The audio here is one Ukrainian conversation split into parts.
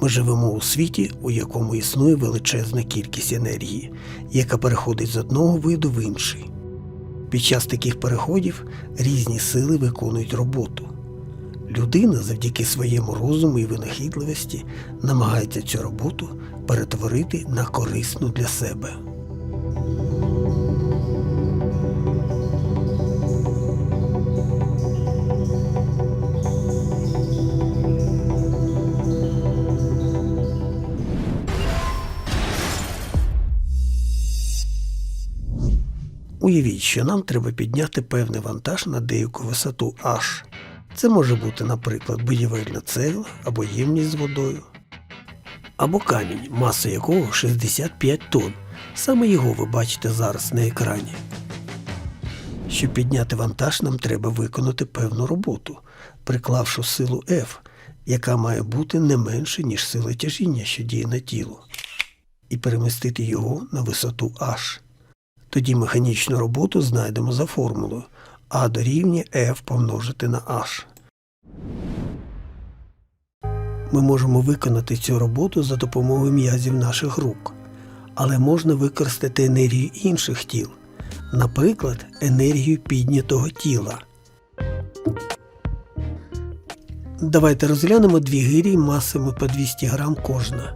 Ми живемо у світі, у якому існує величезна кількість енергії, яка переходить з одного виду в інший. Під час таких переходів різні сили виконують роботу. Людина завдяки своєму розуму і винахідливості намагається цю роботу перетворити на корисну для себе. Уявіть, що нам треба підняти певний вантаж на деяку висоту H. Це може бути, наприклад, будівельна цегла або ємність з водою. Або камінь, маса якого 65 тонн. Саме його ви бачите зараз на екрані. Щоб підняти вантаж, нам треба виконати певну роботу, приклавши силу F, яка має бути не менше, ніж сила тяжіння, що діє на тіло, і перемістити його на висоту H. Тоді механічну роботу знайдемо за формулою А дорівнює F помножити на H. Ми можемо виконати цю роботу за допомогою м'язів наших рук, але можна використати енергію інших тіл, наприклад, енергію піднятого тіла. Давайте розглянемо дві гирі масами по 200 грам кожна.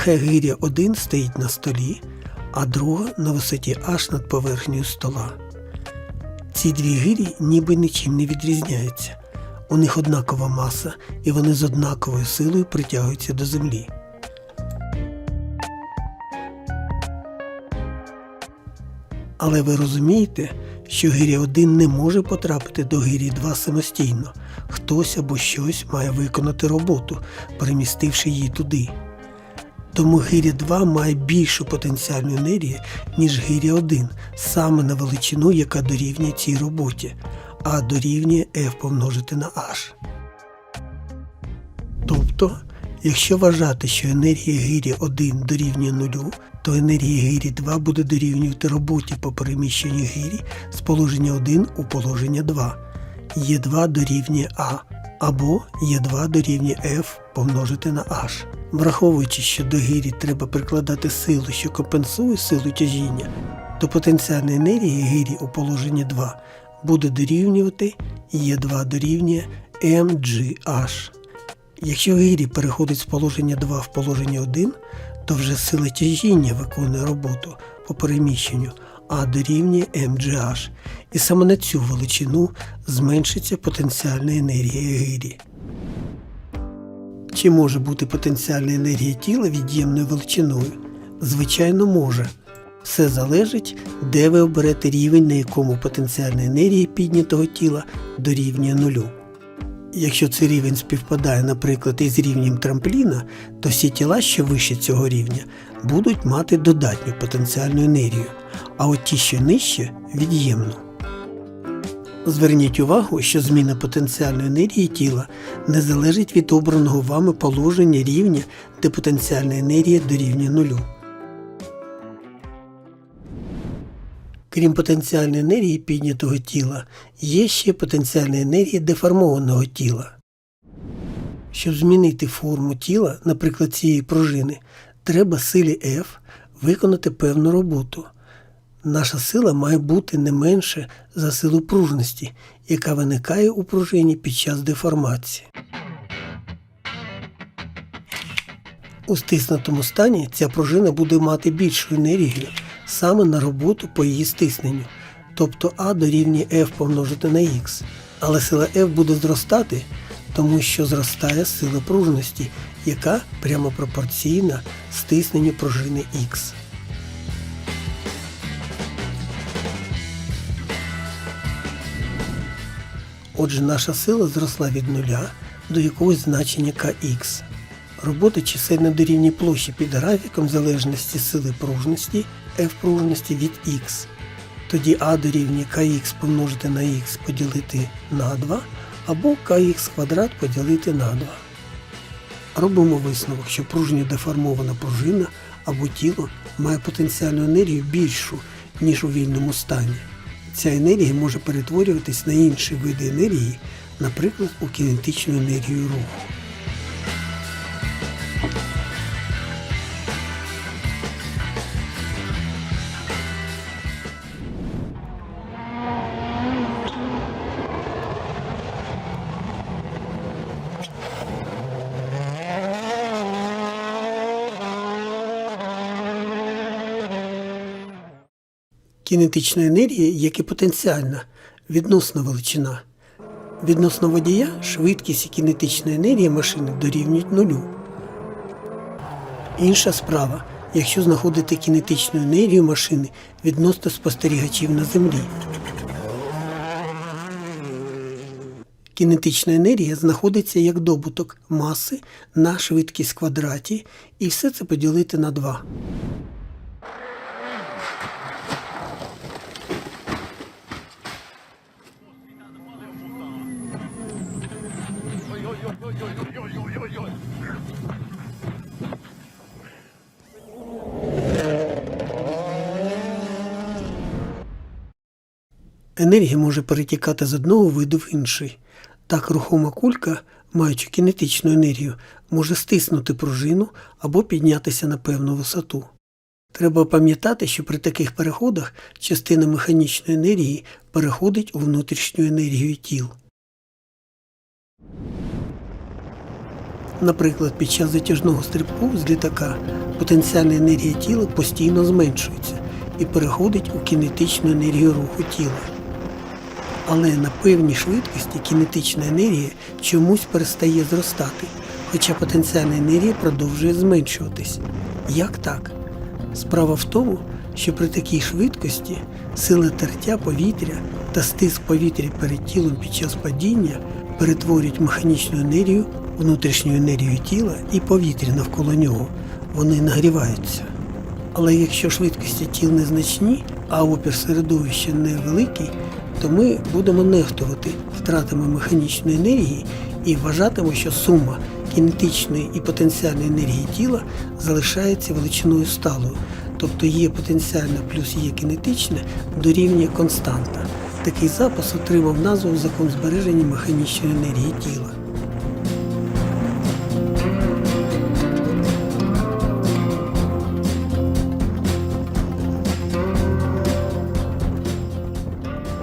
Нехай гиря 1 стоїть на столі, а друга на висоті аж над поверхнею стола. Ці дві гирі ніби нічим не відрізняються. У них однакова маса, і вони з однаковою силою притягуються до землі. Але ви розумієте, що гиря 1 не може потрапити до гирі 2 самостійно. Хтось або щось має виконати роботу, перемістивши її туди. Тому гиря 2 має більшу потенціальну енергію, ніж гиря 1, саме на величину, яка дорівнює цій роботі, а дорівнює F помножити на H. Тобто, якщо вважати, що енергія гирі 1 дорівнює нулю, то енергія гирі 2 буде дорівнювати роботі по переміщенню гирі з положення 1 у положення 2. Є2 дорівнює А або Є2 дорівнює F помножити на H. Враховуючи, що до гирі треба прикладати силу, що компенсує силу тяжіння, то потенціальна енергія гирі у положенні 2 буде дорівнювати Є2 дорівнює mgh. Якщо гирі переходить з положення 2 в положення 1, то вже сила тяжіння виконує роботу по переміщенню, а дорівнює mgh. І саме на цю величину зменшиться потенціальна енергія гирі. Чи може бути потенціальна енергія тіла від'ємною величиною? Звичайно, може. Все залежить, де ви оберете рівень, на якому потенціальна енергія піднятого тіла дорівнює нулю. Якщо цей рівень співпадає, наприклад, із рівнем трампліна, то всі тіла, що вище цього рівня, будуть мати додатню потенціальну енергію, а от ті, що нижче від'ємну. Зверніть увагу, що зміна потенціальної енергії тіла не залежить від обраного вами положення рівня, де потенціальна енергія дорівнює нулю. Крім потенціальної енергії піднятого тіла, є ще потенціальна енергія деформованого тіла. Щоб змінити форму тіла, наприклад, цієї пружини, треба силі F виконати певну роботу. Наша сила має бути не менше за силу пружності, яка виникає у пружині під час деформації. У стиснутому стані ця пружина буде мати більшу енергію саме на роботу по її стисненню, тобто А дорівнює F помножити на Х. Але сила F буде зростати, тому що зростає сила пружності, яка прямо пропорційна стисненню пружини Х. Отже, наша сила зросла від нуля до якогось значення kx. Робота чисельно дорівнює площі під графіком залежності сили пружності F пружності від x. Тоді А дорівнює kx помножити на х поділити на 2 або kx квадрат поділити на 2. Робимо висновок, що пружньо деформована пружина або тіло має потенціальну енергію більшу, ніж у вільному стані. Ця енергія може перетворюватись на інші види енергії, наприклад, у кінетичну енергію руху. Кінетична енергія, як і потенціальна, відносна величина. Відносно водія швидкість і кінетична енергія машини дорівнюють нулю. Інша справа, якщо знаходити кінетичну енергію машини відносно спостерігачів на землі. Кінетична енергія знаходиться як добуток маси на швидкість квадраті, і все це поділити на 2. Енергія може перетікати з одного виду в інший. Так рухома кулька, маючи кінетичну енергію, може стиснути пружину або піднятися на певну висоту. Треба пам'ятати, що при таких переходах частина механічної енергії переходить у внутрішню енергію тіл. Наприклад, під час затяжного стрибку з літака потенціальна енергія тіла постійно зменшується і переходить у кінетичну енергію руху тіла. Але на певній швидкості кінетична енергія чомусь перестає зростати, хоча потенціальна енергія продовжує зменшуватись. Як так? Справа в тому, що при такій швидкості сила тертя повітря та стиск повітря перед тілом під час падіння перетворюють механічну енергію, внутрішню енергію тіла і повітря навколо нього. Вони нагріваються. Але якщо швидкості тіл незначні, а опір середовища невеликий, то ми будемо нехтувати втратами механічної енергії і вважатимемо, що сума кінетичної і потенціальної енергії тіла залишається величиною сталою, тобто є потенціальна плюс є кінетичне дорівнює константа. Такий запис отримав назву закон збереження механічної енергії тіла.